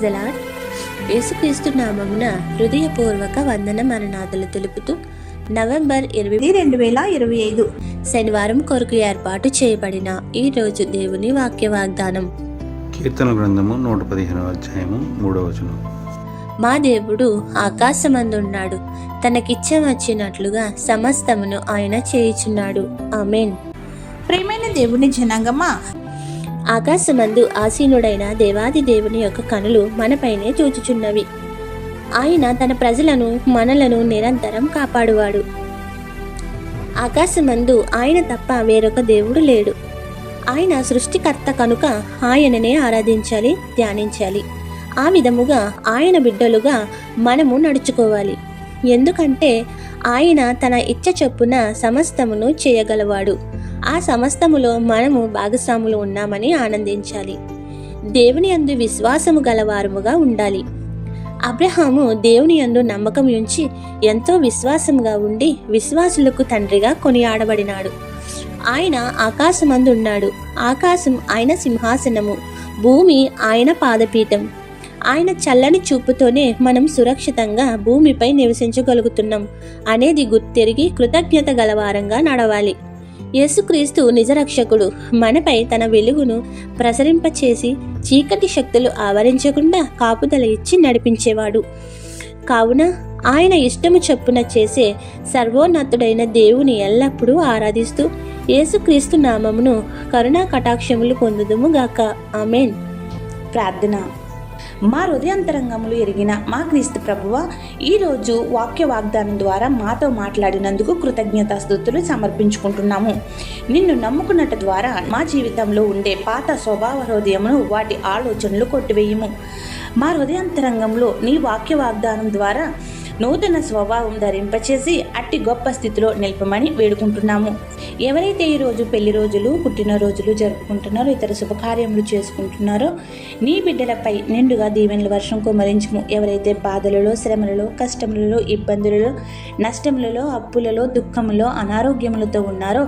జలాడ్ యేసుక్రీస్తు నామమున హృదయపూర్వక వందన మరణాదులు తెలుపుతూ నవంబర్ ఇరవై రెండు వేల ఇరవై ఐదు. శనివారం కొరకు ఏర్పాటు చేయబడిన ఈ రోజు దేవుని వాక్య వాగ్దానం. కీర్తన గ్రంథము నూట పదిహేనవ అధ్యాయము మూడవ వచనం. మా దేవుడు ఆకాశమందున్నాడు తనకిచ్చ వచ్చినట్లుగా సమస్తమును ఆయన చేయుచున్నాడు. ఆమెన్. ప్రియమైన దేవుని జనాంగమా ఆకాశమందు ఆసీనుడైన దేవాది దేవుని యొక్క కనులు మనపైనే చూచుచున్నవి. ఆయన తన ప్రజలను మనలను నిరంతరం కాపాడువాడు. ఆకాశమందు ఆయన తప్ప వేరొక దేవుడు లేడు. ఆయన సృష్టికర్త కనుక ఆయననే ఆరాధించాలి ధ్యానించాలి. ఆ విధముగా ఆయన బిడ్డలుగా మనము నడుచుకోవాలి. ఎందుకంటే ఆయన తన ఇచ్చ చొప్పున సమస్తమును చేయగలవాడు. ఆ సమస్తములో మనము భాగస్వాములు ఉన్నామని ఆనందించాలి. దేవుని యందు విశ్వాసము గలవారముగా ఉండాలి. అబ్రహాము దేవుని యందు నమ్మకం ఉంచి ఎంతో విశ్వాసంగా ఉండి విశ్వాసులకు తండ్రిగా కొనియాడబడినాడు. ఆయన ఆకాశమందు ఉన్నాడు ఆకాశం ఆయన సింహాసనము. భూమి ఆయన పాదపీఠం. ఆయన చల్లని చూపుతోనే మనం సురక్షితంగా భూమిపై నివసించగలుగుతున్నాం. అనేది గుర్తెరిగి కృతజ్ఞత గలవారంగా నడవాలి. యేసుక్రీస్తు నిజరక్షకుడు. మనపై తన వెలుగును ప్రసరింపచేసి చీకటి శక్తులు ఆవరించకుండా కాపుదల ఇచ్చి నడిపించేవాడు. కావున ఆయన ఇష్టము చొప్పున చేసే సర్వోన్నతుడైన దేవుని ఎల్లప్పుడూ ఆరాధిస్తూ యేసుక్రీస్తు నామమును కరుణా కటాక్షములు పొందుదుముగాక ఆమెన్. ప్రార్థన. మా హృదయాంతరంగములు ఎరిగిన మా క్రీస్తు ప్రభువ ఈరోజు వాక్య వాగ్దానం ద్వారా మాతో మాట్లాడినందుకు కృతజ్ఞతాస్థుతులు సమర్పించుకుంటున్నాము. నిన్ను నమ్ముకున్నట్టు ద్వారా మా జీవితంలో ఉండే పాత స్వభావ హృదయమును వాటి ఆలోచనలు కొట్టివేయము. మా హృదయాంతరంగంలో నీ వాక్య వాగ్దానం ద్వారా నూతన స్వభావం ధరింపచేసి అట్టి గొప్ప స్థితిలో నిలపమని వేడుకుంటున్నాము. ఎవరైతే ఈరోజు పెళ్ళి రోజులు పుట్టినరోజులు జరుపుకుంటున్నారో ఇతర శుభకార్యములు చేసుకుంటున్నారో నీ బిడ్డలపై నిండుగా దీవెనల వర్షం కుమరించము. ఎవరైతే బాధలలో శ్రమలలో కష్టములలో ఇబ్బందులలో నష్టములలో అప్పులలో దుఃఖములో అనారోగ్యములతో ఉన్నారో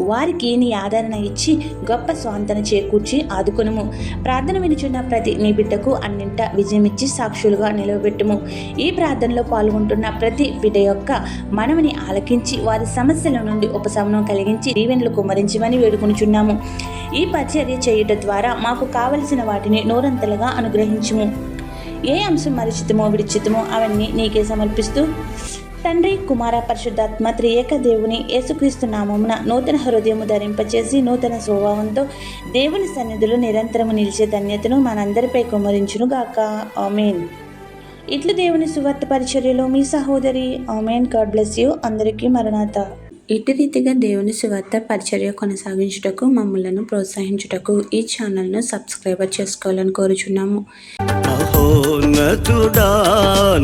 వారికి నీ ఆదరణ ఇచ్చి గొప్ప స్వాంతన చేకూర్చి ఆదుకొనుము. ప్రార్థన వినిచున్న ప్రతి నీ బిడ్డకు అన్నింట విజయమిచ్చి సాక్షులుగా నిలవబెట్టుము. ఈ ప్రార్థనలో పాల్గొంటున్న ప్రతి బిడ్డ యొక్క మనవిని ఆలకించి వారి సమస్యల నుండి ఉపశమనం కలిగించి దీవెనలు కుమరించమని వేడుకొనిచున్నాము. ఈ పరిచర్య చేయుట ద్వారా మాకు కావలసిన వాటిని నోరంతలుగా అనుగ్రహించుము. ఏ అంశం మరిచితమో విడిచితమో అవన్నీ నీకే సమర్పిస్తూ తండ్రి కుమార పరిశుద్ధాత్మ త్రియేక దేవుని యేసుక్రీస్తు నామమున నూతన హృదయము ధరింపచేసి నూతన స్వభావంతో దేవుని సన్నిధిలో నిరంతరము నిలిచే ధన్యతను మనందరిపై కుమరించునుగాక ఆమెన్. ఇట్లు దేవుని సువార్త పరిచర్యలో మీ సహోదరి ఆమెన్. God bless you. అందరికీ మరణాత. ఇటు రీతిగా దేవుని సువార్త పరిచర్య కొనసాగించుటకు మమ్మలను ప్రోత్సహించుటకు ఈ ఛానల్ను సబ్స్క్రైబర్ చేసుకోవాలని కోరుచున్నాము. మహోన్నతుడా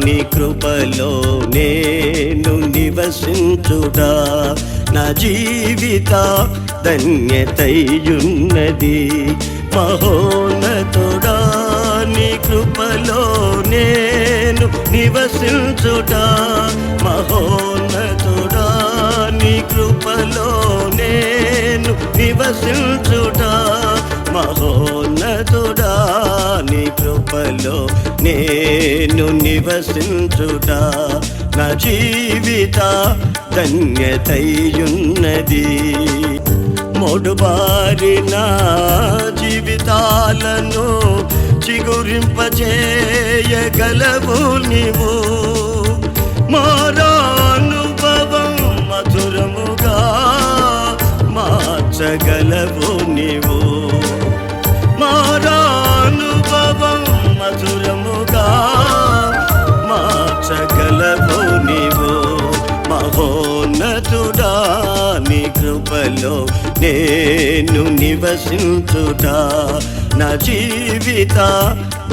నీ కృపలో నేను నివసించుడా. నా జీవిత ధన్యతయున్నది. మహోన్నతుడా నీ కృపలో నివసించుట మహోన్నతుడా నీ కృపలో నేను నివసించుట మహోన్నతుడా నీ కృపలో నేను నివసించుట. నా జీవిత ధన్యతయున్నది. మొడుబారిన జీవితాలను చిగురింపజేయగలవు నీవు. మారానుభవం మధురముగా మార్చగలవు నీవు. మారానుభవం మధురముగా మార్చగలవు నీవు. మహోన్నతుడా నీ కృపలో నేను నివసించుడా నా జీవిత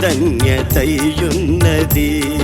ధన్యతయున్నది.